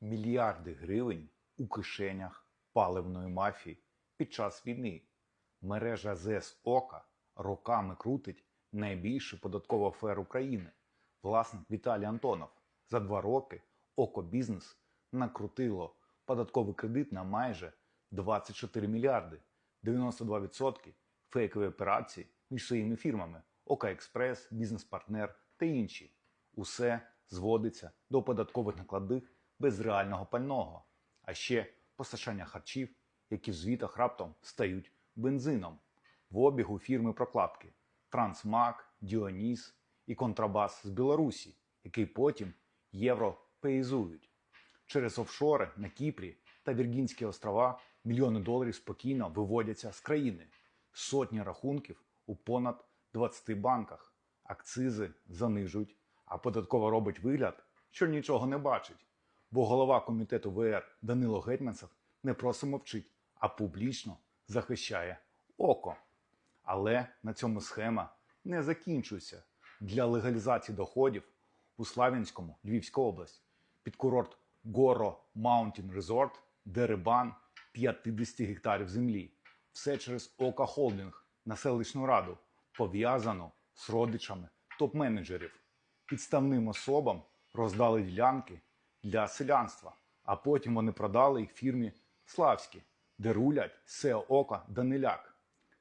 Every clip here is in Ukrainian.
мільярди гривень у кишенях паливної мафії під час війни. Мережа ЗС Ока роками крутить найбільшу податкову аферу України. Власник Віталій Антонов за два роки Око Бізнес накрутило податковий кредит на майже 24 мільярди, 92% фейкові операції між своїми фірмами Ока Експрес, Бізнес-партнер та інші. Усе зводиться до податкових накладних без реального пального, а ще постачання харчів, які в звітах раптом стають бензином, в обігу фірми прокладки Трансмак, Діоніс і Контрабас з Білорусі, який потім європеїзують. Через офшори на Кіпрі та Віргінські острова мільйони доларів спокійно виводяться з країни, сотні рахунків у понад 20 банках, акцизи занижують, а податкова робить вигляд, що нічого не бачить. Бо голова комітету ВР Данило Гетьманцев не просто мовчить, а публічно захищає око. Але на цьому схема не закінчується. Для легалізації доходів у Славянському, Львівська область, під курорт Горо Маунтін Резорт, дерибан 50 гектарів землі. Все через Ока Холдинг на селищну раду пов'язано з родичами топ-менеджерів. Підставним особам роздали ділянки для селянства, а потім вони продали їх фірмі Славські, де рулять СЕО Ока Даниляк.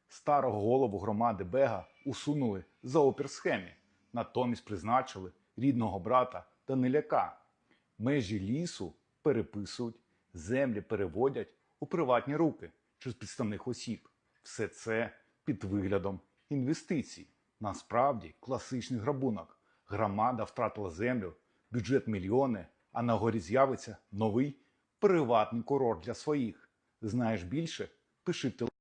Старого голову громади Бега усунули за опірсхемі, натомість призначили рідного брата Даниляка. Межі лісу переписують, землі переводять у приватні руки через підставних осіб. Все це під виглядом інвестицій. Насправді класичний грабунок. Громада втратила землю, бюджет мільйони, а на горі з'явиться новий приватний курорт для своїх. Знаєш більше? Пиши телеграмі.